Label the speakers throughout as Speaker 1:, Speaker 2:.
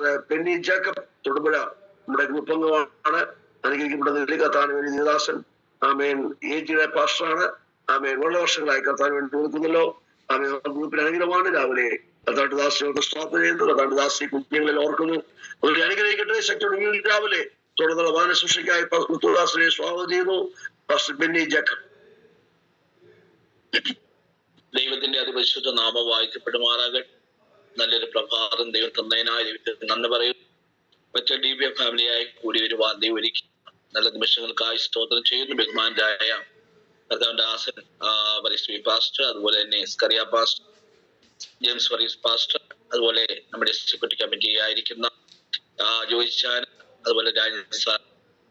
Speaker 1: Penny Jacob Thodupuzha നമ്മുടെ group അംഗമാണ് അനുഗ്രഹിക്കപ്പെടുന്ന കത്താൻ വേണ്ടി ദേവദാസൻ ആമേൻ ഏജിയുടെ പാസ്റ്ററാണ്. ആമേൻ വളരെ വർഷങ്ങളായി കത്താൻ വേണ്ടി കൊടുക്കുന്നല്ലോ ആമേ ഗ്രൂപ്പിന് അനുഗ്രഹമാണ് രാവിലെ. കത്താട്ട് ദാസിനോട് സ്ഥാപന ചെയ്യുന്നു. കത്താട്ട് ദാസി കുഞ്ഞുങ്ങളിൽ ഓർക്കുന്നു. അവരെ അനുഗ്രഹിക്കട്ടെ. ശക്തിയോടെ രാവിലെ. തുടർന്നുള്ള വാന ശുശ്രൂഷയ്ക്കായി മുത്തുദാസിനെ സ്വാഗതം ചെയ്യുന്നു. പാസ്റ്റർ ബെന്നി ജേക്കബ്.
Speaker 2: ദൈവത്തിന്റെ അതിപരിശുദ്ധ നാമം വായിക്കപ്പെടുമാറാകട്ടെ. നല്ലൊരു പ്രഭാതം ദൈവം തന്നതിനായി ദൈവത്തിന് നന്ദി പറയും. മറ്റേ ഡി ബി എഫ് ഫാമിലിയായി കൂടി വരുവാൻ ദൈവം ഒരുക്കി. നല്ല നിമിഷങ്ങൾക്കായി സ്തോത്രം ചെയ്യുന്നു ബഹുമാനായ കർത്താവിന്റെ ആസൻ പാസ്റ്റർ അതുപോലെ തന്നെ Skariah pastor James Varees pastor അതുപോലെ നമ്മുടെ സെക്യൂരിറ്റി കമ്മിറ്റി ആയിരിക്കുന്ന ജോയിച്ചാൻ ജോയി ചാൻ അതുപോലെ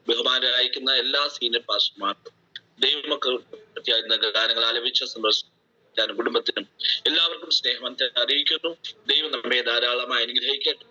Speaker 2: ബഹുമാനരായിരിക്കുന്ന എല്ലാ സീനിയർ പാസ്റ്റർമാർക്കും പ്രത്യേക ഗാനങ്ങൾ ആലപിച്ച സന്തോഷം ഞാൻ കുടുംബത്തിനും എല്ലാവർക്കും സ്നേഹം അറിയിക്കുന്നു. ദൈവം നമ്മെ ധാരാളമായി അനുഗ്രഹിക്കട്ടെ.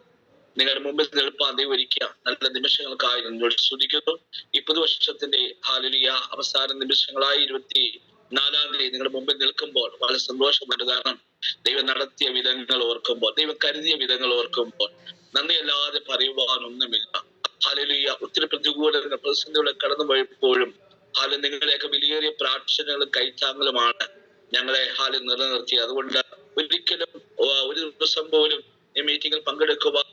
Speaker 2: നിങ്ങളുടെ മുമ്പിൽ നിൽപ്പാൻ ദൈവം നല്ല നിമിഷങ്ങൾക്കായി നിങ്ങളോട് സ്തുതിക്കുന്നു. ഈ പുതുവർഷത്തിന്റെ ഹാലുലിയ അവസാന നിമിഷങ്ങളായി ഇരുപത്തി നാലാം തീയതി നിങ്ങളുടെ മുമ്പിൽ നിൽക്കുമ്പോൾ വളരെ സന്തോഷമുണ്ട് കാരണം ദൈവം നടത്തിയ വിധങ്ങൾ ഓർക്കുമ്പോൾ ദൈവം കരുതിയ വിധങ്ങൾ ഓർക്കുമ്പോൾ നന്ദിയല്ലാതെ പറയുവാനൊന്നുമില്ല. ഹാലലിയ. ഒത്തിരി പ്രതികൂല പ്രതിസന്ധികളെ കടന്നു പോയപ്പോഴും ഹാൽ നിങ്ങളുടെയൊക്കെ വിലയേറിയ പ്രാർത്ഥനകളും കൈത്താങ്ങലുമാണ്. ഞങ്ങളെ ഹാളിൽ നിലനിർത്തി. അതുകൊണ്ട് ഒരിക്കലും ഒരു ദിവസം പോലും ഈ മീറ്റിംഗിൽ പങ്കെടുക്കുവാൻ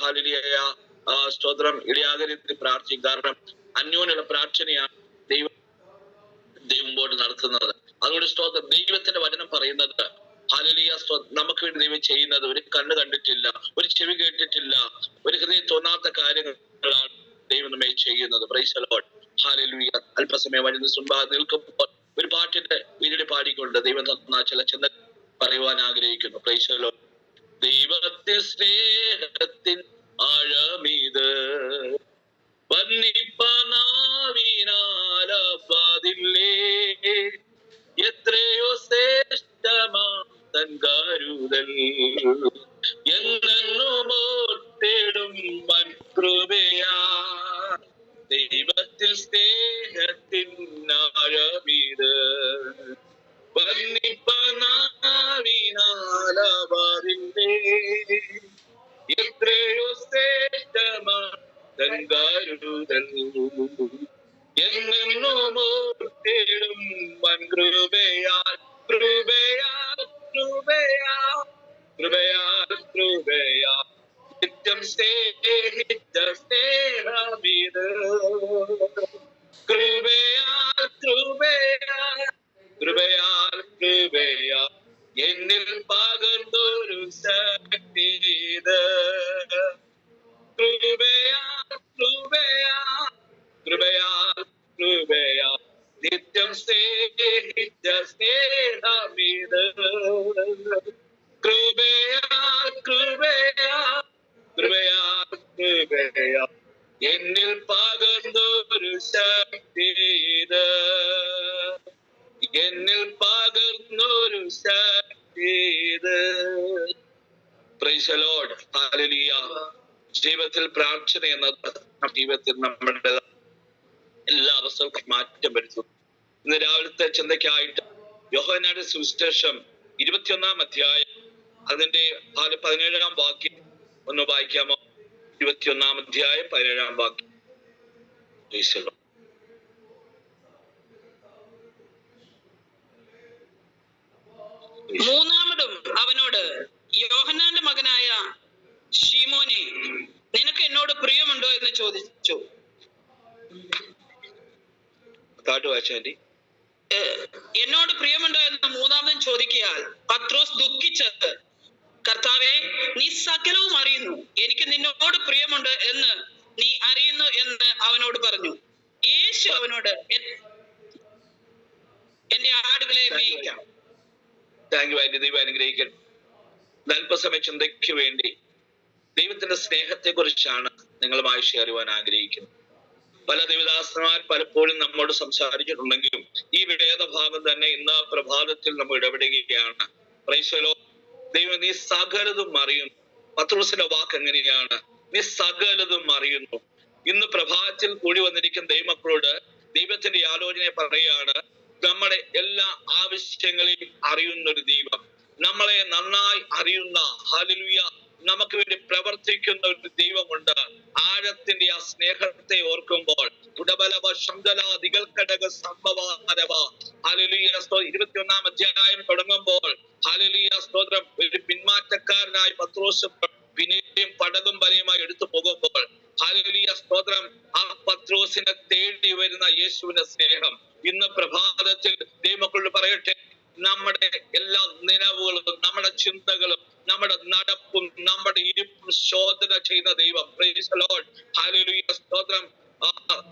Speaker 2: ഹാലിലിയായ സ്തോത്രം ഇടയാകരുത് പ്രാർത്ഥിക്കും. കാരണം അന്യോന്യുള്ള പ്രാർത്ഥനയാണ് ദൈവം ദൈവമ്പോട് നടത്തുന്നത്. അതുകൊണ്ട് സ്തോത്രം ദൈവത്തിന്റെ വചനം പറയുന്നത് ഹാലലിയ നമുക്ക് വേണ്ടി ദൈവം ചെയ്യുന്നത് ഒരു കണ്ണ് കണ്ടിട്ടില്ല ഒരു ചെവി കേട്ടിട്ടില്ല ഒരു ഹൃദയം തോന്നാത്ത കാര്യങ്ങളാണ് ദൈവം നമ്മെ ചെയ്യുന്നത്. ഹാലലുയ അല്പസമയം വരുന്ന സുമ്പാ നിൽക്കുമ്പോൾ ഒരു പാട്ടിന്റെ പാടിക്കൊണ്ട് ദൈവം ചില ചിന്ത പറയുവാൻ ആഗ്രഹിക്കുന്നു. പ്രൈസലോ ദൈവത്തെ സ്നേഹത്തിൻ ആഴമീത് വർണിപ്പനാവിനാലപ്പതില്ലേ എത്രയോ ശ്രേഷ്ഠമാ തൻ എന്നിൽ പകർന്നൊരു ശക്തി ഇത്. കൃപയാ കൃപയാ കൃപയാ കൃപയാൽ നിത്യം സ്നേഹിച്ച ജീവിതത്തിൽ നമ്മുടെ എല്ലാ അവസ്ഥകൾക്കും മാറ്റം വരുത്തും. ഇന്ന് രാവിലത്തെ ചിന്തയ്ക്കായിട്ട് യോഹനാട് സുവിശേഷം ഇരുപത്തിയൊന്നാം അധ്യായം അതിന്റെ പതിനേഴാം വാക്യം ഒന്ന് വായിക്കാമോ? ഇരുപത്തിയൊന്നാം അധ്യായം പതിനേഴാം വാക്യം.
Speaker 3: മൂന്നാമതും അവനോട് യോഹനാന്റെ മകനായ ഷീമോനെ നിനക്ക് എന്നോട് പ്രിയമുണ്ടോ എന്ന് ചോദിച്ചു.
Speaker 2: താട്ട് വായിച്ചാൽ
Speaker 3: ഏഹ്, എന്നോട് പ്രിയമുണ്ടോ എന്ന് മൂന്നാമതും ചോദിക്കയാൽ പത്രോസ് ദുഃഖിച്ച് കർത്താവെ നീ സകലവും അറിയുന്നു. എനിക്ക് നിന്നോട് പ്രിയമുണ്ട് എന്ന് നീ അറിയുന്നു എന്ന് അവനോട് പറഞ്ഞു. യേശു അവനോട് എന്റെ ആടുകളെ മേയിക്കാം.
Speaker 2: താങ്ക് യു ആന്റി ദൈവം അനുഗ്രഹിക്കട്ടെ. അല്പസമയ ചിന്തയ്ക്ക് വേണ്ടി ദൈവത്തിന്റെ സ്നേഹത്തെ കുറിച്ചാണ് നിങ്ങളുമായി ഷെയർ ചെയ്യുവാൻ ആഗ്രഹിക്കുന്നത്. പല ദൈവദാസന്മാർ പലപ്പോഴും നമ്മോട് സംസാരിച്ചിട്ടുണ്ടെങ്കിലും ഈ വേദഭാഗം തന്നെ ഇന്ന് പ്രഭാതത്തിൽ നമ്മൾ ഇടപെടുകയാണ്. പ്രൈസലോ ദൈവം നീ സകലതും അറിയുന്നു. പത്രോസിന്റെ വാക്ക് എങ്ങനെയാണ്? നീ സകലതും അറിയുന്നു. ഇന്ന് പ്രഭാതത്തിൽ കൂടി വന്നിരിക്കുന്ന ദൈവമക്കളോട് ദൈവത്തിന്റെ ആലോചനയെ പറയുകയാണ് നമ്മുടെ എല്ലാ ആവശ്യങ്ങളെയും അറിയുന്ന ഒരു ദൈവം. നമ്മളെ നന്നായി അറിയുന്ന ഹാലലുയ നമുക്ക് വേണ്ടി പ്രവർത്തിക്കുന്ന ഒരു ദൈവമുണ്ട്. ആഴത്തിന്റെ ആ സ്നേഹത്തെ ഓർക്കുമ്പോൾ സംഭവാരവ ഹാലലിയ സ്തോ ഇരുപത്തിയൊന്നാം അധ്യായം തുടങ്ങുമ്പോൾ ഹലലിയ സ്തോത്രം ഒരു പിന്മാറ്റക്കാരനായി പത്രോസ് പിന്നെയും പടകും വലയുമായി എടുത്തു പോകുമ്പോൾ ഹലലിയ സ്തോത്രം ആ പത്രോസിനെ തേടി വരുന്ന യേശുവിന്റെ സ്നേഹം. ഇന്ന് പ്രഭാതത്തിൽ ദൈവമക്കളോട് പറയട്ടെ നമ്മുടെ എല്ലാ നിലവുകളും നമ്മുടെ ചിന്തകളും നമ്മുടെ നടപ്പും നമ്മുടെ ഇരിപ്പും ശോധന ചെയ്യുന്ന ദൈവം. സ്തോത്രം.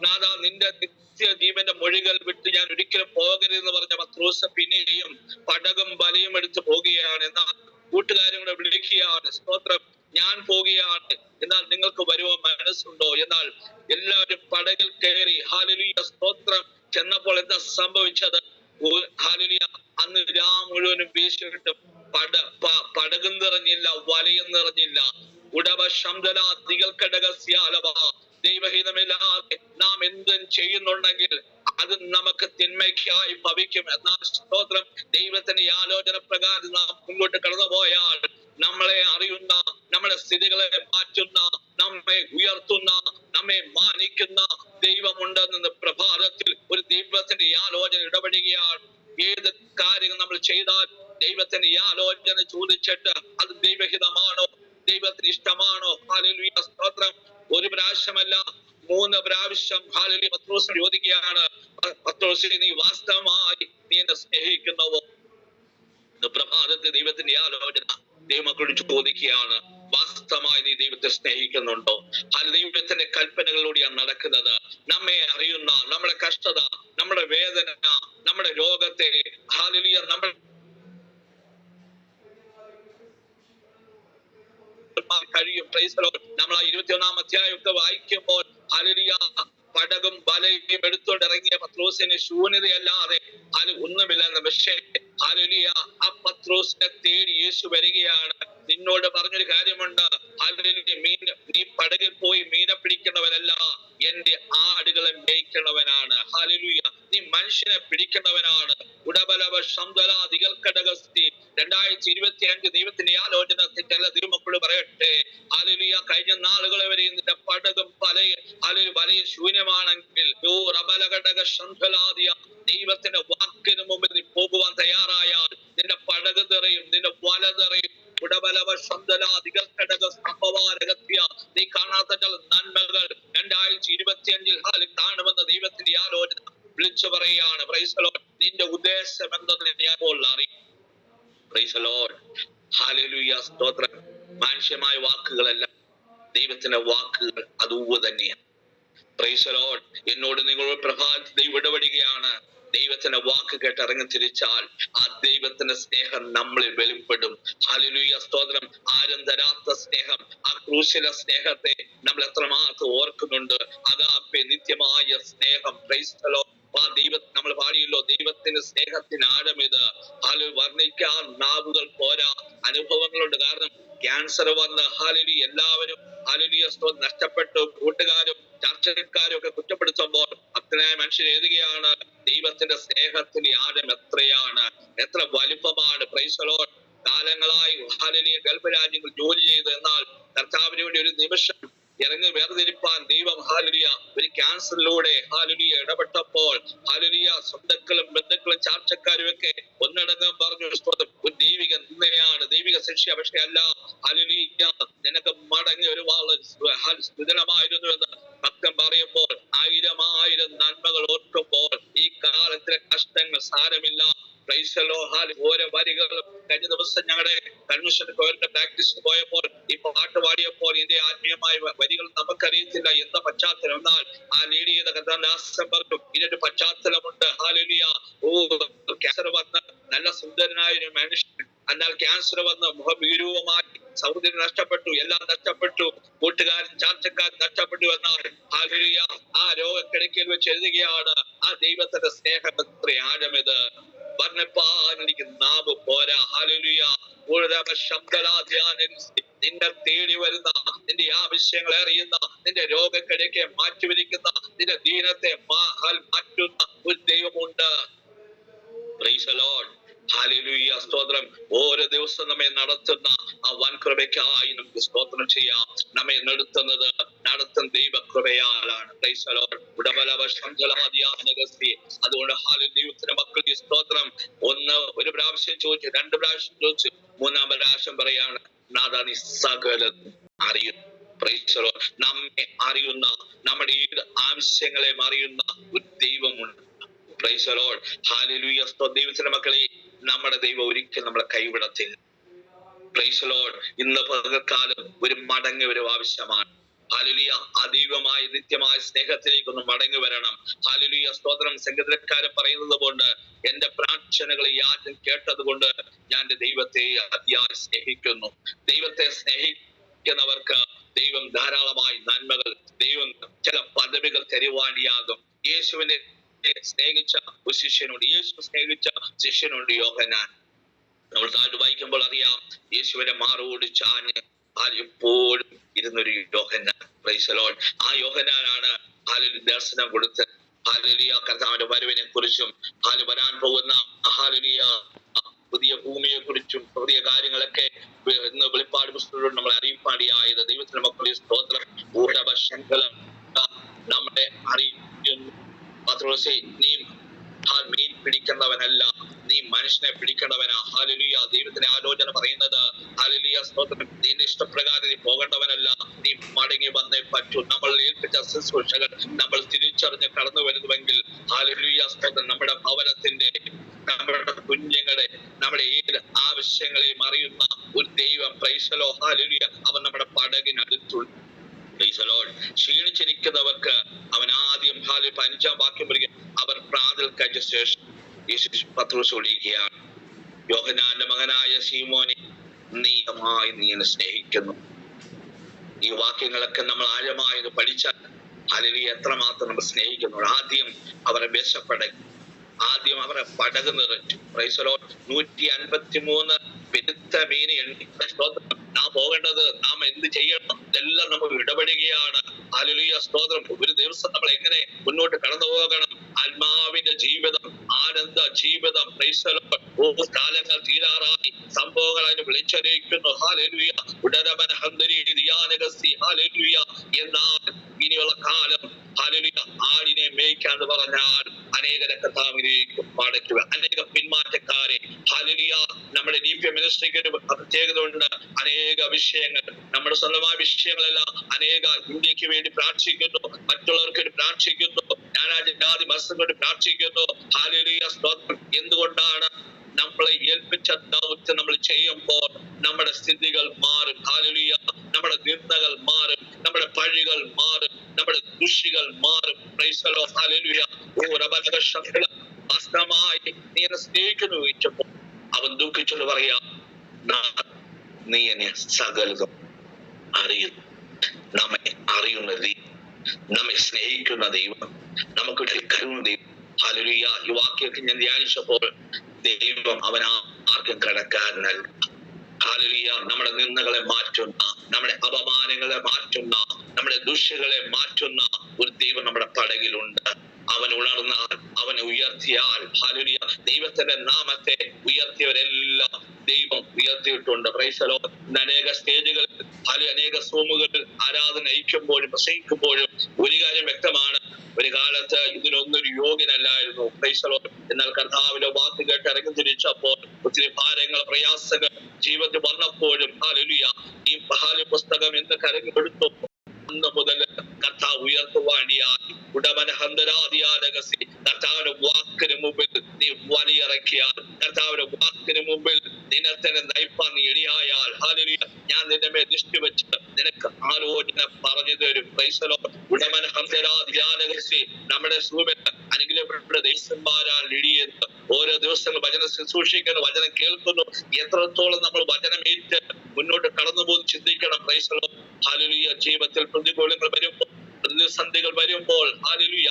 Speaker 2: നാഥാ നിന്റെ നിത്യ ജീവന്റെ മൊഴികൾ വിട്ട് ഞാൻ ഒരിക്കലും പോകരുതെന്ന് പറഞ്ഞ പത്രോസ് പിന്നെയും പടകും വലയും എടുത്ത് പോകുകയാണ്. എന്നാൽ കൂട്ടുകാരും കൂടെ വിളിക്കുകയാണ്. സ്തോത്രം. ഞാൻ പോകുകയാണ്. എന്നാൽ നിങ്ങൾക്ക് വരുവോ മനസ്സുണ്ടോ? എന്നാൽ എല്ലാവരും പടകിൽ കയറി. ഹാലലിയ സ്തോത്രം. ചെന്നപ്പോൾ എന്താ സംഭവിച്ചത്? ഹാലലിയ അന്ന് രാ മുഴുവനും വീശിയിട്ട് പട പടകും നിറഞ്ഞില്ല വലയും നിറഞ്ഞില്ല. ഉടവ ശംദല ദികൾക്കടകസ്യാലവ ദൈവഹിതമില്ലാതെ നാം എന്തും ചെയ്യുന്നുണ്ടെങ്കിൽ അത് നമുക്ക് തിന്മയ്ക്കായി ഭവിക്കും. എന്നാൽ സ്തോത്രം ദൈവത്തിന്റെ ആലോചന പ്രകാരം നാം മുമ്പോട്ട് കടന്നുപോയാൽ നമ്മളെ അറിയുന്ന നമ്മുടെ സ്ഥിതികളെ മാറ്റുന്ന നമ്മെ ഉയർത്തുന്ന നമ്മെ മാനിക്കുന്ന ദൈവമുണ്ടെന്ന് പ്രഭാതത്തിൽ ഒരു ദൈവത്തിന്റെ ആലോചന ഇടപെടുകയാണ്. ഏത് കാര്യങ്ങൾ നമ്മൾ ചെയ്താൽ ദൈവത്തിന് ഈ ആലോചന ചോദിച്ചിട്ട് അത് ദൈവഹിതമാണോ? ദൈവത്തിന് ഇഷ്ടമാണോ? ഹാലലുയ സ്തോത്രം. ഒരു പ്രാവശ്യമല്ല മൂന്ന് പ്രാവശ്യം ഹാലലി പത്രോസിനോട് ചോദിക്കുകയാണ്. പത്രോസിനെ നീ വാസ്തവമായി നീ എന്നെ സ്നേഹിക്കുന്നുവോ? പ്രഭാതത്തെ ദൈവത്തിന്റെ ആലോചന ദൈവമക്കളോട് ചോദിക്കുകയാണ്. വാസ്തവമായി നീ ദൈവത്തെ സ്നേഹിക്കുന്നുണ്ടോ? അത് ദൈവത്തിന്റെ കൽപ്പനകളിലൂടെയാണ് നടക്കുന്നത്. നമ്മെ അറിയുന്ന നമ്മുടെ കഷ്ടത നമ്മുടെ വേദന നമ്മുടെ രോഗത്തെ ഹാലിയ നമ്മൾ കഴിയും. നമ്മൾ ആ ഇരുപത്തിയൊന്നാം അധ്യായമൊക്കെ വായിക്കുമ്പോൾ ഹലിയ പടകും വലയും എടുത്തോണ്ട് ഇറങ്ങിയ പത്രോസിന് ശൂന്യതയല്ലാതെ അത് ഒന്നുമില്ലെന്ന് പക്ഷേ അലുലിയ ആ പത്രോസിനെ തേടി യേശു വരികയാണ്. നിന്നോട് പറഞ്ഞൊരു കാര്യമുണ്ട്. ഹല്ലേലൂയ, മീൻ നീ പടകിൽ പോയി മീനെ പിടിക്കുന്നവനല്ല എന്റെ ആടുകളെ മേയ്ക്കണവനാണ് ഹാലലുയ നീ മനുഷ്യനെ പിടിക്കുന്നവനാണ്. ഉടബലവ ശന്തല ദികൽക്കടകസ്തി രണ്ടായിരത്തി ഇരുപത്തി അഞ്ച് ദൈവത്തിന്റെ ആലോചന തെറ്റല്ല തിരുമക്കൾ പറയട്ടെ. ഹാലലുയ കഴിഞ്ഞ നാളുകളെ വരെ നിന്റെ പടകും പലയും അലൊരു വലിയ ശൂന്യമാണെങ്കിൽ. ഓ റബലഘടക ശന്തലാദിയ ദൈവത്തിന്റെ വാക്കിന് മുമ്പിൽ നീ പോകുവാൻ തയ്യാറായാൽ നിന്റെ പടക് തെറയും നിന്റെ വല തെറയും ഉടബലവ ശന്തല ദികൽക്കടക സംഭവാരകത്യ നീ കാണാത്ത നന്മകൾ. രണ്ടായിരത്തി ഇരുപത്തി അഞ്ചിൽ ഹാലിൽ കാണുമെന്ന് ദൈവത്തിന്റെ ആലോചന. വിളിച്ചു പറയുകയാണ് നിന്റെ ഉദ്ദേശം എന്തെന്ന് ഞാൻ ഇപ്പോൾ അറിയും. സ്തോത്രം. മാനുഷ്യമായ വാക്കുകളല്ല ദൈവത്തിന്റെ വാക്കുകൾ അത് ഉവ്വ് തന്നെയാണ് എന്നോട് നിങ്ങൾ പ്രഭാതത്തിൽ ദൈവം ഇടപെടുകയാണ്. ദൈവത്തിന്റെ വാക്ക് കേട്ട് ഇറങ്ങി തിരിച്ചാൽ ആ ദൈവത്തിന്റെ സ്നേഹം നമ്മളിൽ വെളിപ്പെടും. ഹാലലുയ സ്തോത്രം. ആരും തരാത്ത സ്നേഹം ആ ക്രൂശിലെ സ്നേഹത്തെ നമ്മൾ എത്രമാത്രം ഓർക്കുന്നുണ്ട്. അതാപ്പെ നിത്യമായ സ്നേഹം. ക്രൈസ്തലോ ആ ദൈവ നമ്മൾ പാടിയല്ലോ ദൈവത്തിന്റെ സ്നേഹത്തിന് ആഴമിത് ഹാലു വർണിക്കാൻ നാവുകൾ പോരാ. അനുഭവങ്ങളുണ്ട്. കാരണം ക്യാൻസർ വന്ന് ഹാലലി എല്ലാവരും ഹാലലിയ നഷ്ടപ്പെട്ടു. കൂട്ടുകാരും ചർച്ചക്കാരും ഒക്കെ കുറ്റപ്പെടുത്തുമ്പോൾ ഭക്തനായ മനുഷ്യൻ എഴുതുകയാണ് ദൈവത്തിന്റെ സ്നേഹത്തിന്റെ ആഴം എത്രയാണ്? എത്ര വലിപ്പമാണ്? പ്രൈസലോ കാലങ്ങളായി ഹാലലിയ ഗൾഫ് രാജ്യങ്ങൾ ജോലി ചെയ്തു. എന്നാൽ കർത്താവിന് വേണ്ടി ഒരു നിമിഷം ഇറങ്ങി വേർതിരിപ്പാൻ ദൈവം ഹാലുരിയ ഒരു ക്യാൻസറിലൂടെ ഹാലുരിയ ഇടപെട്ടപ്പോൾ ഹാലുരിയ സ്വന്തക്കളും ബന്ധുക്കളും ചാർച്ചക്കാരും ഒക്കെ ഒന്നടങ്കം പറഞ്ഞു ഒരു ദൈവിക നിന്നയാണ് ദൈവിക ശിക്ഷ പക്ഷേ അല്ല ഹാലുരിയ നിനക്ക് മടങ്ങി ഒരു വാൾ സ്ഥിരമായിരുന്നു എന്ന് ഭക്തം പറയുമ്പോൾ ആയിരം ആയിരം നന്മകൾ ഓർക്കുമ്പോൾ ഈ കാലത്തിലെ കഷ്ടങ്ങൾ സാരമില്ല. ഓരോ വരികളും കഴിഞ്ഞ ദിവസം ഞങ്ങളുടെ കൺവെൻഷൻ പ്രാക്ടീസ് പോയപ്പോൾ പാട്ട് പാടിയപ്പോൾ ഇതിന്റെ ആത്മീയമായ വരികൾ നമുക്കറിയത്തില്ല എന്ന പശ്ചാത്തലം. എന്നാൽ ആ ലേഡിയുടെ ചെയ്ത ഇതിന്റെ പശ്ചാത്തലമുണ്ട്. ഹാലുലിയ ഓ ക്യാൻസർ വന്ന് നല്ല സുന്ദരനായ ഒരു മനുഷ്യൻ. എന്നാൽ ക്യാൻസർ വന്ന് മുഖഭീരൂപമായി സൗന്ദര്യം നഷ്ടപ്പെട്ടു എല്ലാം നഷ്ടപ്പെട്ടു. കൂട്ടുകാരൻ ചാർച്ചക്കാരൻ നഷ്ടപ്പെട്ടു എന്നാൽ ഹാലുലിയ ആ രോഗക്കിടക്കയിൽ വെച്ച് എഴുതുകയാണ് ആ ദൈവത്തിന്റെ സ്നേഹം എത്ര ആഴമിത്. വർണപ്പാൻ എനിക്ക് നാവ് പോരാ. ഹാലുലിയ നിന്നെ തേടി വരുന്ന നിന്റെ ആവശ്യങ്ങൾ അറിയുന്ന നിന്റെ രോഗക്കിടയ്ക്ക് മാറ്റിവരിക്കുന്ന നിന്റെ ദീനത്തെ മാറ്റുന്ന ഒരു ദൈവമുണ്ട്. Praise Lord. സ്തോത്രം ഓരോ ദിവസം നമ്മെ നടത്തുന്ന ആ വൻ കൃപയ്ക്കായി നമുക്ക് സ്തോത്രം ചെയ്യാം നമ്മെ നടത്തുന്നത് നടത്തുന്ന ദൈവകൃപയാലാണ്. അതുകൊണ്ട് ഹാലു ദൈവത്തിന്റെ മക്കളുടെ സ്തോത്രം ഒന്ന് ഒരു പ്രാവശ്യം ചോദിച്ചു രണ്ട് പ്രാവശ്യം ചോദിച്ചു മൂന്നാം പ്രാവശ്യം പറയാണ് നാദാനി സകലം അറിയുന്നു. നമ്മെ അറിയുന്ന നമ്മുടെ ഈ ആവശ്യങ്ങളെ അറിയുന്ന ഒരു ദൈവമുണ്ട്. ദൈവത്തിന്റെ മക്കളെ നമ്മുടെ ദൈവം ഒരിക്കലും നമ്മളെ കൈവിടത്തില്ല Lord. ഇന്ന് പകൽക്കാലം ഒരു മടങ്ങി ഒരു ആവശ്യമാണ്. ഹാലുലിയ അതീവമായ നിത്യമായ സ്നേഹത്തിലേക്ക് ഒന്ന് മടങ്ങി വരണം. ഹാലുലിയ സ്തോത്രം. സംഗീതക്കാരൻ പറയുന്നത് കൊണ്ട് എന്റെ പ്രാർത്ഥനകൾ യാചന കേട്ടത് കൊണ്ട് ഞാൻ എന്റെ ദൈവത്തെ അതിയായി സ്നേഹിക്കുന്നു. ദൈവത്തെ സ്നേഹിക്കുന്നവർക്ക് ദൈവം ധാരാളമായി നന്മകൾ ദൈവം ചില പദവികൾ തരുവാനിയാകും യേശുവിനെ സ്നേഹിച്ച ഒരു ശിഷ്യനുണ്ട് യേശു സ്നേഹിച്ച ശിഷ്യനുണ്ട് യോഹനാൻ നമ്മൾ താഴ് വായിക്കുമ്പോൾ അറിയാം യേശുവിനെ മാറോട് ചാഞ്ഞ് ആരെപ്പോഴും ഇരുന്നൊരു യോഹന്നാൻ. പ്രൈസലോൺ ആ യോഹനാനാണ് ആലൊരു ദർശനം കൊടുത്ത് ഹാലലിയ കർത്താവിന്റെ വരവിനെ കുറിച്ചും ഹാൽ വരാൻ പോകുന്ന ഹാലലിയ പുതിയ ഭൂമിയെ കുറിച്ചും പുതിയ കാര്യങ്ങളൊക്കെ ഇന്ന് വെളിപ്പാട് പുസ്തകത്തോട് നമ്മൾ അറിയിപ്പാടിയായത് ദൈവത്തിന്റെ മക്കളുടെ സ്തോത്രം നമ്മുടെ നമ്മളെ അറിയുന്നു പത്രോസേ നീ മീൻ പിടിക്കുന്നവനല്ല നീ മനുഷ്യനെ പിടിക്കേണ്ടവനാ. ഹാലലിയ ദൈവത്തിന്റെ ആലോചന പറയുന്നത് ഹാലലിയ സ്തോത്രം. നിന്റെ ഇഷ്ടപ്രകാരം നീ പോകേണ്ടവനല്ല. നീ മടങ്ങി വന്നേ പറ്റൂ. നമ്മൾ ഏൽപ്പിച്ച ശുശ്രൂഷകൾ നമ്മൾ തിരിച്ചറിഞ്ഞ് കടന്നു വരുന്നുവെങ്കിൽ ഹാലലിയ സ്തോത്രം. നമ്മുടെ ഭവനത്തിന്റെ നമ്മുടെ കുഞ്ഞുങ്ങളെ നമ്മുടെ ഏത് ആവശ്യങ്ങളെയും അറിയുന്ന ഒരു ദൈവം. പ്രൈസലോ ഹാലലിയ അവൻ നമ്മുടെ പടകിനടുത്തുള്ളൂ. ക്ഷീണിച്ചിരിക്കുന്നവർക്ക് അവൻ ആദ്യം ഹാൽ പതിനഞ്ചാം വാക്യം വരിക അവർ പ്രാതൽ കഴിച്ച ശേഷം യേശു പത്രോസ് ഒളിയുകയാണ് യോഹനാന്റെ മകനായ സീമോനെ നീയമായി നീ എന്നെ സ്നേഹിക്കുന്നു. ഈ വാക്യങ്ങളൊക്കെ നമ്മൾ ആഴമായി പഠിച്ചാൽ അല്ലെങ്കിൽ എത്രമാത്രം നമ്മൾ സ്നേഹിക്കുന്നു. ആദ്യം അവരെ വിശപ്പടക്കി ആദ്യം അവരെ പടക് നിറച്ചു നൂറ്റി അൻപത്തി മൂന്ന് പെരുത്ത മീനെ എണ്ണി സ്തോത്രം നാം പോകേണ്ടത് നാം എന്ത് ചെയ്യണം? ഇതെല്ലാം നമ്മൾ ഇടപെടുകയാണ് ആലുലിയ സ്തോത്രം. ഒരു ദിവസം നമ്മൾ എങ്ങനെ മുന്നോട്ട് കടന്നു പോകണം? ആത്മാവിന്റെ ജീവിതം ആനന്ദ ജീവിതം. കാലങ്ങൾ തീരാറായി. സംഭവങ്ങൾ അതിന് വിളിച്ചറിയിക്കുന്നു. ഹാലേലുയ ഉടരമന ഹന്തരി ദിയാനഗസി എന്നാൽ ഇനിയുള്ള കാലം ഹലുലിയ ആടിനെ മേയ്ക്കാന്ന് പറഞ്ഞാൽ അനേകരെ കഥാവിലേക്ക് മടക്കുക അനേക പിന്മാറ്റക്കാരെ ഹലുലിയ നമ്മുടെ പി മിനിസ്ട്രിക്ക് ഒരു പ്രത്യേകത ഉണ്ട് അനേക വിഷയങ്ങൾ നമ്മുടെ സ്വന്തമായ വിഷയങ്ങളെല്ലാം അനേക ഇന്ത്യയ്ക്ക് വേണ്ടി പ്രാർത്ഥിക്കുന്നു മറ്റുള്ളവർക്ക് വേണ്ടി പ്രാർത്ഥിക്കുന്നു ഞാനാജാതി ജാതി കൊണ്ട് പ്രാർത്ഥിക്കുന്നു. ഹാലേലുയ സ്തോത്രം. എന്തുകൊണ്ടാണ് നമ്മളെ ഏൽപ്പിച്ച ദൗത്യം നമ്മൾ ചെയ്യുമ്പോൾ നമ്മുടെ സ്ഥിതികൾ മാറും. കാലുലിയ നമ്മുടെ നിന്ദകൾ മാറും. നമ്മുടെ പഴികൾ മാറും. നമ്മുടെ ദുഷികൾ മാറും. Praise the ഓ റബലക ശബ്ദ വാസ്തവമായി നീ എന്നെ സ്നേഹിക്കുന്നു ചോദിച്ചപ്പോൾ അവൻ ദുഃഖിച്ചോട് പറയാ "നാ- എന്നെ സകലതും അറിയുന്നു. നമ്മെ അറിയുന്ന ദൈവം നമ്മെ സ്നേഹിക്കുന്ന ദൈവം നമുക്ക് കരുണ ദൈവം. ഹാലലുയ ഈ വാക്യൊക്കെ ഞാൻ ധ്യാനിച്ചപ്പോൾ ദൈവം അവൻ ആർക്കും കടക്കാരനല്ല. നമ്മുടെ നിന്ദകളെ മാറ്റുന്ന നമ്മുടെ അപമാനങ്ങളെ മാറ്റുന്ന നമ്മുടെ ദുഷ്യകളെ മാറ്റുന്ന ഒരു ദൈവം നമ്മുടെ പടകിലുണ്ട്. അവൻ ഉണർന്നാൽ അവൻ ഉയർത്തിയാൽ. ഹാലലിയ ദൈവത്തിന്റെ നാമത്തെ ഉയർത്തിയവരെല്ലാം ദൈവം ഉയർത്തിയിട്ടുണ്ട്. പ്രൈസലോ ഇന്ന് അനേക സ്റ്റേജുകളിൽ പല അനേക സോമുകൾ ആരാധന നയിക്കുമ്പോഴും പ്രസംഗിക്കുമ്പോഴും ഒരു കാര്യം വ്യക്തമാണ്. ഒരു കാലത്ത് ഇതിനൊന്നൊരു യോഗ്യനല്ലായിരുന്നു. പ്രൈസലോ എന്നാൽ കർത്താവിന്റെ വാക്ക് കേട്ട് ഇറങ്ങി തിരിച്ചപ്പോൾ ഒത്തിരി ഭാരങ്ങൾ പ്രയാസങ്ങൾ ജീവിതത്തിൽ വന്നപ്പോഴും ഹാലുലിയ ഈ ഹാലു പുസ്തകം എന്ന് കരങ്ങെടുത്തു അന്ന് മുതൽ കഥ ഉയർത്തുവാണിയായി ഉടമന കർത്താവിന്റെ വാക്കിന് മുമ്പിൽ നീ വലിയിറക്കിയാൽ കർത്താവിന്റെ വാക്കിന് മുമ്പിൽ നിന്നെ തന്നെ നയിപ്പാൻ ഇടിയായാൽ ഹാലലിയ ഞാൻ നിന്റെ മേൽ ദൃഷ്ടി വെച്ച് നിനക്ക് ആലോചന പറഞ്ഞു തരും. പൈസലോ ഉടമൻ ഹംസരാധ്യാനകൃഷി നമ്മുടെ സൂമിൽ അനുഗ്രഹപ്പെട്ട ദേശന്മാരാൽ ഇടിയെന്ന് ഓരോ ദിവസങ്ങൾ വചനം ശുശ്രൂഷിക്കുന്നു വചനം കേൾക്കുന്നു. എത്രത്തോളം നമ്മൾ വചനം ഏറ്റ് മുന്നോട്ട് കടന്നു പോകും ചിന്തിക്കണം. പൈസലോ ഹാലലിയ ജീവിതത്തിൽ പ്രതികൂലങ്ങൾ വരുമ്പോൾ പ്രതിസന്ധികൾ വരുമ്പോൾ ഹാലലിയ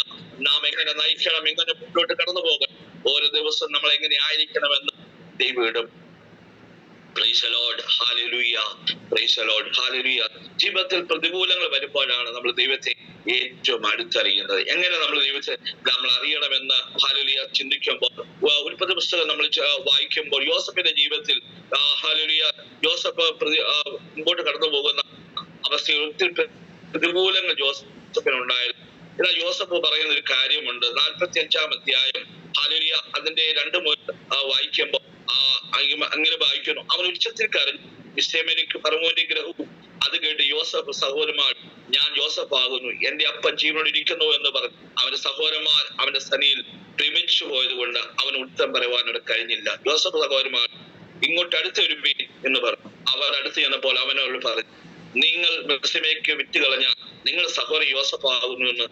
Speaker 2: നാം എങ്ങനെ നയിക്കണം എങ്ങനെ മുന്നോട്ട് കടന്നു പോകണം ഓരോ ദിവസവും നമ്മൾ എങ്ങനെ ആയിരിക്കണമെന്ന് ദൈവം ജീവിതത്തിൽ പ്രതികൂലങ്ങൾ വരുമ്പോഴാണ് നമ്മൾ ദൈവത്തെ ഏറ്റവും അടുത്തറിയുന്നത്. എങ്ങനെ നമ്മൾ ദൈവത്തെ നമ്മൾ അറിയണമെന്ന്? ഹാലുലിയ ചിന്തിക്കുമ്പോൾ ഉൽപ്പത്തി പുസ്തകം നമ്മൾ വായിക്കുമ്പോൾ യോസഫിന്റെ ജീവിതത്തിൽ ഹാലുലിയ പ്രതി മുമ്പോട്ട് കടന്നു പോകുന്ന അവസ്ഥയിൽ ഒത്തിരി പ്ര- പ്രതികൂലങ്ങൾ ജോസഫിനുണ്ടായിരുന്നു എന്നാൽ യോസഫ് പറയുന്ന ഒരു കാര്യമുണ്ട്. നാൽപ്പത്തി അഞ്ചാം അധ്യായം ഹാലുലിയ അതിന്റെ രണ്ട് വായിക്കുമ്പോൾ അങ്ങനെ വായിക്കുന്നു. അവൻ ഉച്ചത്തിൽ കരഞ്ഞു വിശ്രമരിക്ക് പറമോന്റെ ഗ്രഹവും അത് കേട്ട് യോസഫ് സഹോദരന്മാർ ഞാൻ യോസഫ് ആകുന്നു. എന്റെ അപ്പൻ ജീവനോട് ഇരിക്കുന്നു എന്ന് പറഞ്ഞു. അവന്റെ സഹോദരന്മാർ അവന്റെ സനിയിൽ പ്രമിച്ചു പോയത് കൊണ്ട് അവന് ഉത്തരം പറയുവാൻ അവിടെ കഴിഞ്ഞില്ല. യോസഫ് സഹോദരന്മാർ ഇങ്ങോട്ട് അടുത്ത് വരുമ്പീൻ എന്ന് പറഞ്ഞു. അവർ അടുത്ത് ചെന്നപ്പോൾ അവനോട് പറഞ്ഞു നിങ്ങൾ മുസ്ലിമേക്ക് വിറ്റ് കളഞ്ഞ നിങ്ങൾ സഹോദരൻ യോസഫ് ആകുന്നു എന്ന്.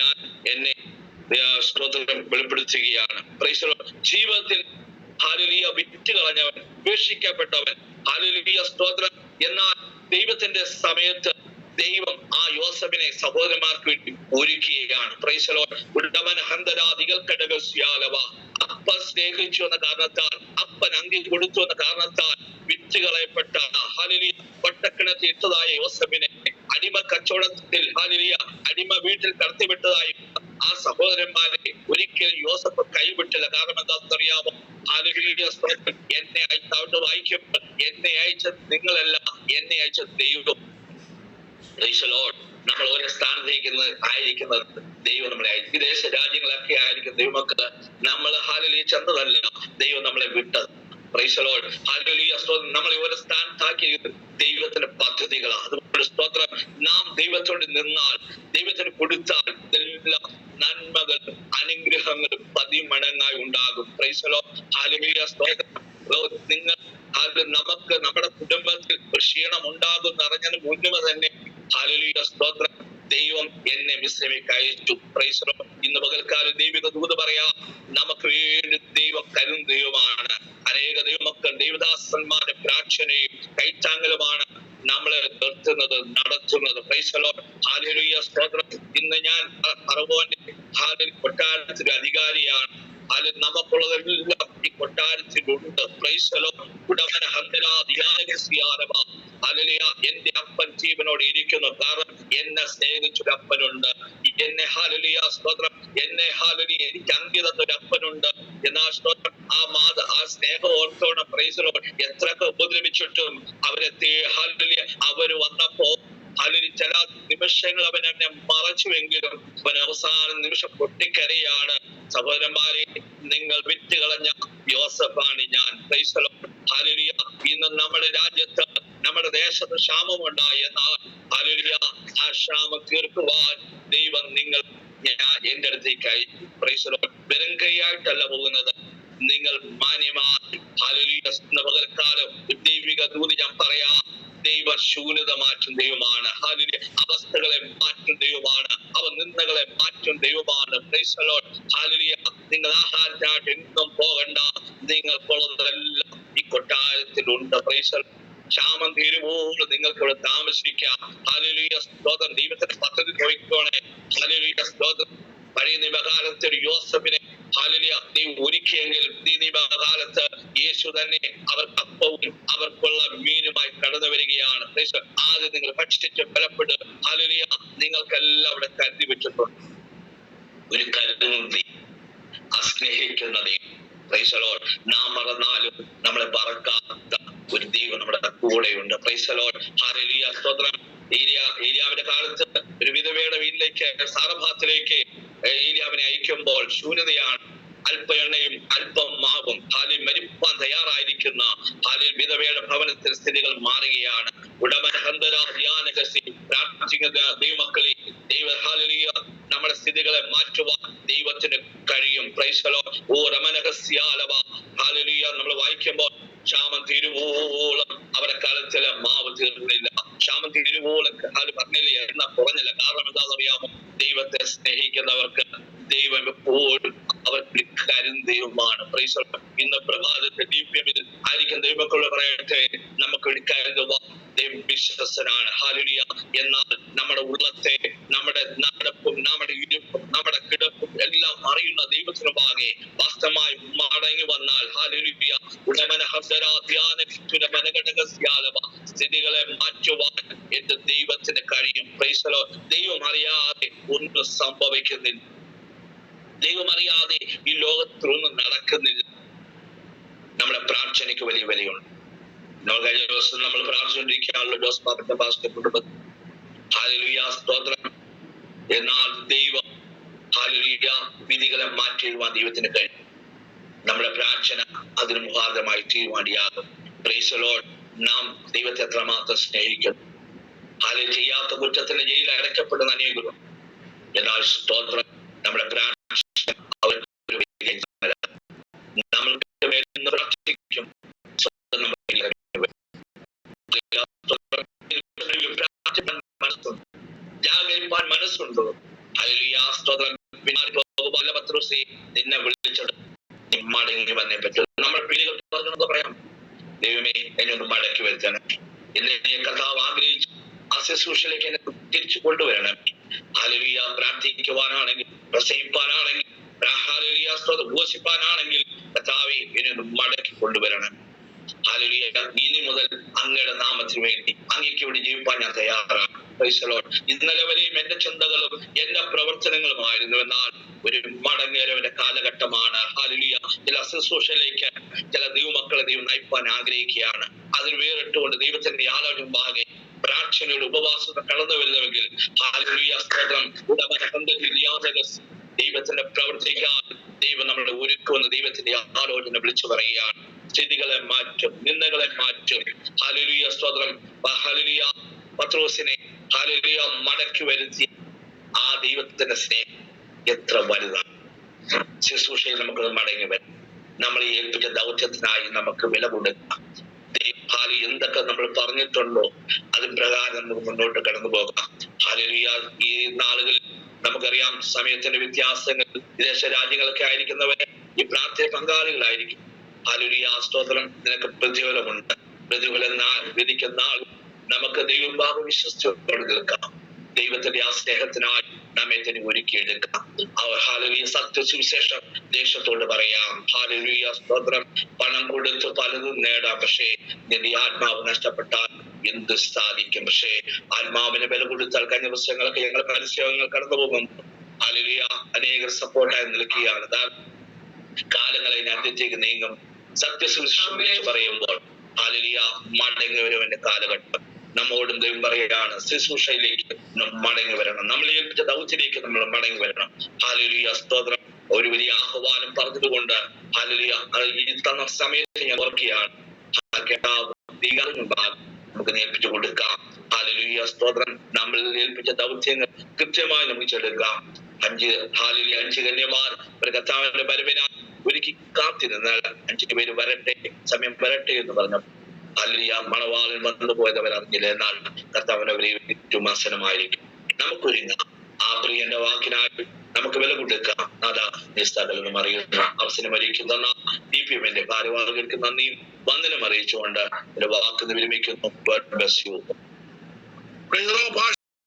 Speaker 2: ഞാൻ എന്നെ സ്തോത്രം വെളിപ്പെടുത്തുകയാണ്. ജീവിതത്തിൽ ഹാലുലിയ വിറ്റ് കളഞ്ഞവൻ ഉപേക്ഷിക്കപ്പെട്ടവൻ ഹാലുലിയ സ്തോത്രം. എന്നാൽ ദൈവത്തിന്റെ സമയത്ത് ദൈവം ആ യോസഫിനെ സഹോദരന്മാർക്ക് വേണ്ടി ഒരുക്കുകയാണ്. പ്രൈസലോ ഉടമൻ ഹന്തരാദികൾ കടകൾ സ്യാലവ. അപ്പൻ സ്നേഹിച്ചു എന്ന കാരണത്താൽ അപ്പൻ അങ്കി കൊടുത്തു എന്ന കാരണത്താൽ വിറ്റ് കളയപ്പെട്ട ഹാലിലിയ പട്ടക്കിണത്തിൽ ഇട്ടതായ യോസഫിനെ അടിമ കച്ചവടത്തിൽ ഹാലിലിയ അടിമ വീട്ടിൽ കടത്തിവിട്ടതായി ആ സഹോദരന്മാരെ ഒരിക്കലും യോസഫ് കൈവിട്ടില്ല. കാരണം എന്താണെന്നറിയാമോ? സ്തോത്രം എന്നെ അയച്ച അവിടെ വായിക്കും. എന്നെ അയച്ച നിങ്ങളല്ല എന്നെ അയച്ച ദൈവം. നമ്മൾ ഓരോ സ്ഥാനത്തേക്കുന്നത് ആയിരിക്കുന്നത് ദൈവം നമ്മളെ വിദേശ രാജ്യങ്ങളൊക്കെ ആയിരിക്കും ദൈവമൊക്കെ നമ്മൾ ഹാലിലി ചെന്നതല്ല. ദൈവം നമ്മളെ വിട്ടത്. നമ്മളെ ഓരോ സ്ഥാനത്താക്കിയത് ദൈവത്തിന്റെ പദ്ധതികളാണ് അതുപോലെ സ്തോത്രം. നാം ദൈവത്തോട് നിന്നാൽ ദൈവത്തിന് കൊടുത്താൽ ഇതെല്ലാം നന്മകളും അനുഗ്രഹങ്ങൾ പതിമടങ്ങായി ഉണ്ടാകും. പ്രൈസലോ സ്തോത്രം നിങ്ങൾ അത് നമുക്ക് നമ്മുടെ കുടുംബത്തിൽ ക്ഷീണം ഉണ്ടാകും അറിഞ്ഞതിന് മുന്നേ തന്നെ ഹാലലിയ സ്തോത്രം. ദൈവം എന്നെ വിശ്രമിക്ക് അയച്ചു. പ്രൈസലോ ഇന്ന് പകൽക്കാലം ദൈവിക ദൂത് പറയാം നമുക്ക് വേണ്ടി ദൈവം കരും ദൈവമാണ്. അനേക ദൈവമക്കൾ ദൈവദാസന്മാരുടെ പ്രാർത്ഥനയും കൈത്താങ്ങലുമാണ്. നമ്മളെ നിർത്തുന്നത് നടത്തുന്നത്. ഹാലലിയ സ്തോത്രം. ഇന്ന് ഞാൻ പറവോന്റെ ഹാലിൽ കൊട്ടാരത്തിന്റെ അധികാരിയാണ്. അതിൽ നമുക്കുള്ളതെല്ലാം ഈ കൊട്ടാരത്തിലുണ്ട്. പ്രൈസലോ ഉടമന ഹന്തരാധികാരമ അലലിയ എന്റെ അപ്പൻ ജീവനോട് ഇരിക്കുന്നു. കാരണം എന്നെ സ്നേഹിച്ചൊരു എന്നെ ഹാലലിയ സ്തോത്രം. എന്നെ ഹാലലി എനിക്ക് അങ്കിതന്ന ഒരു അപ്പനുണ്ട്. എന്നാ സ്തോത്രം? ആ മാത ആ സ്നേഹം ഓർത്തോണം പ്രൈസറോ എത്രയൊക്കെ ഉപദ്രവിച്ചിട്ടും അവരെ ഹാലലി അവർ വന്നപ്പോ അതിൽ ചില നിമിഷങ്ങൾ അവൻ എന്നെ മറച്ചുവെങ്കിലും അവൻ അവസാന നിമിഷം പൊട്ടിക്കരയാണ്. സഹോദരന്മാരെ നിങ്ങൾ വിറ്റുകളഞ്ഞ യോസഫാണ് ഞാൻ. ഇന്ന് നമ്മുടെ രാജ്യത്ത് നമ്മുടെ ദേശത്ത് ക്ഷാമമുണ്ടായി എന്നാൽ ഹല്ലേലൂയ ആ ക്ഷാമം തീർക്കുവാൻ ദൈവം നിങ്ങൾ ഞാൻ എന്റെ അടുത്തേക്കായി. വെറും കൈയായിട്ടല്ല പോകുന്നത് നിങ്ങൾ മാന്യമായി പകൽക്കാലം ദൈവിക ദൂതി ഞാൻ പറയാം ദൈവ ശൂന്യത മാറ്റും ദൈവമാണ് ഹാലിലെ അവസ്ഥകളെ മാറ്റും ദൈവമാണ് അവ നിന്ദകളെ മാറ്റും ദൈവമാണ്. Hallelujah. നിങ്ങൾ ആഹാരത്തിനായിട്ട് എന്തും പോകണ്ട നിങ്ങൾ കൊള്ളുന്നതെല്ലാം ഈ കൊട്ടാരത്തിലുണ്ട് പ്രൈസലോട്ട്. ക്ഷാമം തീരുമ്പോൾ നിങ്ങൾക്കുള്ള ഇവിടെ താമസിക്കാം. ഹാലിലുയ സ്തോത്രം. ദൈവത്തിന്റെ പദ്ധതി നോക്കിക്കോണേ. ഹാലിലുയ സ്തോത്രം. പഴയ നിയമകാലത്ത് ഒരു യോസഫിനെ നീ ഒരുക്കിയെങ്കിൽ നീ നിയമകാലത്ത് യേശു തന്നെ അവർക്ക് അപ്പവും അവർക്കുള്ള മീനുമായി കടന്നു വരികയാണ്. ആദ്യം നിങ്ങൾ ഭക്ഷിച്ച് ബലപ്പെട്ട് ഹാലുലിയ നിങ്ങൾക്കെല്ലാം അവിടെ കരുതി വെച്ചിട്ടുണ്ട്. ഒരു കരുതി Praise നാം മറന്നാലും നമ്മളെ മറക്കാത്ത ഒരു ദൈവം നമ്മുടെ കൂടെയുണ്ട്. സ്തോത്രം. ഏലിയ ഏലിയാവിന്റെ കാലത്ത് ഒരു വിധവയുടെ വീട്ടിലേക്ക് സാറഭാത്തിലേക്ക് ഏലിയാവിനെ അയക്കുമ്പോൾ ശൂന്യതയാണ് അല്പ എണ്ണയും അല്പം മാവും ഹാലിൽ മരിപ്പാൻ തയ്യാറായിരിക്കുന്ന ഹാലിൽ വിധവയുടെ ഭവനത്തിൽ സ്ഥിതികൾ മാറുകയാണ്. പ്രാർത്ഥിക്കുന്ന ദൈവമക്കളെ ദൈവ ഹാലിയ നമ്മുടെ സ്ഥിതികളെ മാറ്റുവാൻ ദൈവത്തിന് കഴിയും. പ്രൈസലോ ഓ രമനകസ്യാലവ ഹാലിയ നമ്മൾ വായിക്കുമ്പോൾ ക്ഷാമം തീരുവോളം. അവരെ കാലത്തിലെ മാവ് തീർന്നില്ല. ക്ഷാമം തീരുവോളം ഹാൽ പറഞ്ഞില്ല? എണ്ണ കുറഞ്ഞില്ല കാരണം എന്താണെന്ന് അറിയാമോ ദൈവത്തെ സ്നേഹിക്കുന്നവർക്ക് ദൈവം എപ്പോഴും അവർക്ക് കരും ദൈവമാണ് Praise the Lord. ഇന്ന് പ്രഭാതത്തെ ദീപ്യമിൽ ആയിരിക്കും ദൈവക്കുള്ള പറയട്ടെ? നമുക്ക് എടുക്കാനുള്ള ദൈവം വിശ്വസനാണ് ഹാലുലിയ എന്നാൽ നമ്മുടെ ഉള്ളത്തെ നമ്മുടെ നടപ്പും നമ്മുടെ ഇരിപ്പും നമ്മുടെ കിടപ്പും എല്ലാം അറിയുന്ന ദൈവത്തിന് പാകെ വാസ്തവമായി മടങ്ങി വന്നാൽ ഹാലുലിയ സ്ഥിതികളെ മാറ്റുവാൻ എന്റെ ദൈവത്തിന് കഴിയും. പ്രൈസലോ ദൈവം അറിയാതെ ഒന്നും സംഭവിക്കുന്നില്ല. ദൈവം അറിയാതെ ഈ ലോകത്തിലൊന്നും നടക്കുന്നില്ല. നമ്മുടെ പ്രാർത്ഥനയ്ക്ക് വലിയ വിലയുണ്ട്. നമ്മൾ കഴിഞ്ഞ ദിവസം നമ്മൾ പ്രാർത്ഥിച്ചുകൊണ്ടിരിക്കുകയാണല്ലോ ജോസ് പാപ്പന്റെ ഭാഷ കുടുംബം. ഹാലലുയ സ്തോത്രം. എന്നാൽ ദൈവം ഹാലലുയ വിധികളെ മാറ്റി എഴുതുവാൻ ദൈവത്തിന് കഴിയും. നമ്മുടെ പ്രാർത്ഥന അതിന് മുഖാന്തരമായി തീരുമാനിയാകും. നാം ദൈവത്തെ എത്രമാത്രം സ്നേഹിക്കുന്നു. ആരും ചെയ്യാത്ത കുറ്റത്തിന് ജയിൽ അടയ്ക്കപ്പെടുന്ന അനേകരും. എന്നാൽ സ്തോത്രം നമ്മുടെ പ്രാർത്ഥന അവർക്ക് നമ്മൾക്ക് മേൽ നിന്ന് പ്രാർത്ഥിക്കും. സ്വന്തം നമ്മുടെ മനസ്സുണ്ട്. ഹല്ലേലൂയ സ്തോത്രം. നിന്നെ മടങ്ങി വന്നേ പറ്റൂ. നമ്മൾ പിടികൾ പറഞ്ഞത് പറയാം. ദൈവമേ എന്നെ ഒന്ന് മടക്കി വരുത്തണം എന്നെ കഥാവ് ആഗ്രഹിച്ചു ആ ശുശ്രൂഷയിലേക്ക് എന്നെ തിരിച്ചു കൊണ്ടുവരണം അലവിയ പ്രാർത്ഥിക്കുവാനാണെങ്കിൽ സ്തോത്രം ഘോഷിപ്പാനാണെങ്കിൽ കർത്താവെ എന്നെ ഒന്ന് മടക്കി കൊണ്ടുവരണം ഹാലലിയ ഇനി മുതൽ അങ്ങയുടെ നാമത്തിന് വേണ്ടി അങ്ങേക്ക് വേണ്ടി ജീവിപ്പാൻ ഞാൻ തയ്യാറാണ്. ഇന്നലെ വരെയും എന്റെ ചിന്തകളും എന്റെ പ്രവർത്തനങ്ങളുമായിരുന്നു എന്നാൽ ഒരു മടങ്ങേരവന്റെ കാലഘട്ടമാണ്. ഹാലുലിയ ചില ശുശ്രൂഷയിലേക്ക് ചില ദൈവമക്കളെ ദൈവം നയിപ്പാൻ ആഗ്രഹിക്കുകയാണ്. അതിൽ വേറിട്ടുകൊണ്ട് ദൈവത്തിന്റെ ആലോചന ഭാഗം പ്രാർത്ഥനയുടെ ഉപവാസത്തെ കടന്നു വരുന്നുവെങ്കിൽ ഹാലുലിയ ദൈവത്തിന്റെ പ്രവർത്തിക്കാൻ ദൈവം നമ്മളെ ഒരുക്കുമെന്ന് ദൈവത്തിന്റെ ആലോചന വിളിച്ചു പറയുകയാണ്. സ്ഥിതികളെ മാറ്റും നിന്ദകളെ മാറ്റും. ഹാലുലിയ സ്തോത്രം. ഹാലുലിയ പത്രോസിനെ ഹാലുലിയ മടക്കി വരുത്തി ആ ദൈവത്തിന്റെ സ്നേഹം. എത്ര വലുതാണ്? ശുശ്രൂഷയിൽ നമുക്ക് മടങ്ങി വരും. നമ്മളെ ഏൽപ്പിച്ച ദൗത്യത്തിനായി നമുക്ക് വില കൊടുക്കാം. എന്തൊക്കെ നമ്മൾ പറഞ്ഞിട്ടുണ്ടോ അത് പ്രകാരം നമുക്ക് മുന്നോട്ട് കടന്നു പോകാം. ഹാലിയ ഈ നാളുകളിൽ നമുക്കറിയാം സമയത്തിന്റെ വ്യത്യാസങ്ങൾ വിദേശ രാജ്യങ്ങളൊക്കെ ആയിരിക്കുന്നവരെ ഈ പ്രാർത്ഥന പങ്കാളികളായിരിക്കും. ഹാലുലിയ ആസ്തോത്രം നിനക്ക് പ്രതിഫലമുണ്ട്. പ്രതിഫലം വിധിക്കുന്ന നാൾ നമുക്ക് ദൈവഭാഗം വിശ്വസിച്ചോട് നിൽക്കാം ദൈവത്തിന്റെ ആ സ്നേഹത്തിനായി നമ്മെ ഒരുക്കിയെടുക്കാം ഹാലലിയ സത്യസുവിശേഷം ദേശത്തോട് പറയാം. ഹാലലിയ സ്തോത്രം. പണം കൊടുത്ത് പലതും നേടാം. പക്ഷേ നിന്റെ ആത്മാവ് നഷ്ടപ്പെട്ടാൽ എന്ത് സാധിക്കും? പക്ഷേ ആത്മാവിന് വില കൊടുത്താൽ കഴിഞ്ഞ ദിവസങ്ങളൊക്കെ ഞങ്ങൾ പരസ്യങ്ങൾ കടന്നു പോകും. ഹാലലിയ അനേകർ സപ്പോർട്ടായി നിൽക്കുകയാണ്. കാലങ്ങളെ അന്ത്യത്തേക്ക് നീങ്ങും. സത്യസുവിശേഷം പറയുമ്പോൾ ഹാലലിയ മടങ്ങി എന്റെ കാലഘട്ടം. നമ്മോടും ദൈവം പറയുകയാണ് ശുശ്രൂഷയിലേക്ക് മടങ്ങി വരണം. നമ്മൾ ഏൽപ്പിച്ച ദൗത്യത്തിലേക്ക് നമ്മൾ മടങ്ങി വരണം. ഹാലലിയ സ്തോത്രം. ഒരു വലിയ ആഹ്വാനം പറഞ്ഞതുകൊണ്ട് ഹാലലിയ ഈ തന്ന സമയത്ത് ഞാൻ ഓർക്കുകയാണ്. നമുക്ക് ഏൽപ്പിച്ചു കൊടുക്കാം. ഹാലലിയ സ്തോത്രം. നമ്മൾ ഏൽപ്പിച്ച ദൗത്യങ്ങൾ കൃത്യമായി നമുക്ക് ചെടുക്കാം അഞ്ച് ഹാലിലെ അഞ്ച് കന്യമാർ. ഒരു കർത്താവിന്റെ വരവിനാ ഒരുക്കി കാത്തിരുന്നാൽ അഞ്ചു പേര് വരട്ടെ സമയം വരട്ടെ എന്ന് പറഞ്ഞു. ഹാലിയ മണവാളൻ വന്നു പോയത് അവർ അറിഞ്ഞില്ല. എന്നാൽ കർത്താവിന്റെ അവരെ ഏറ്റവും നമുക്കൊരുങ്ങാം ആ പ്രിയന്റെ വാക്കിനായി നമുക്ക് വില കൊടുക്കാം. അതാ നിസ്തകലെന്ന് അറിയുന്ന അവസരം അറിയിക്കുന്ന ഡി പി എമ്മിന്റെ ഭാരവാഹികൾക്ക് നന്ദിയും വന്ദനം അറിയിച്ചുകൊണ്ട് എന്റെ വാക്ക് വിരമിക്കുന്നു ബ്ലസ് you.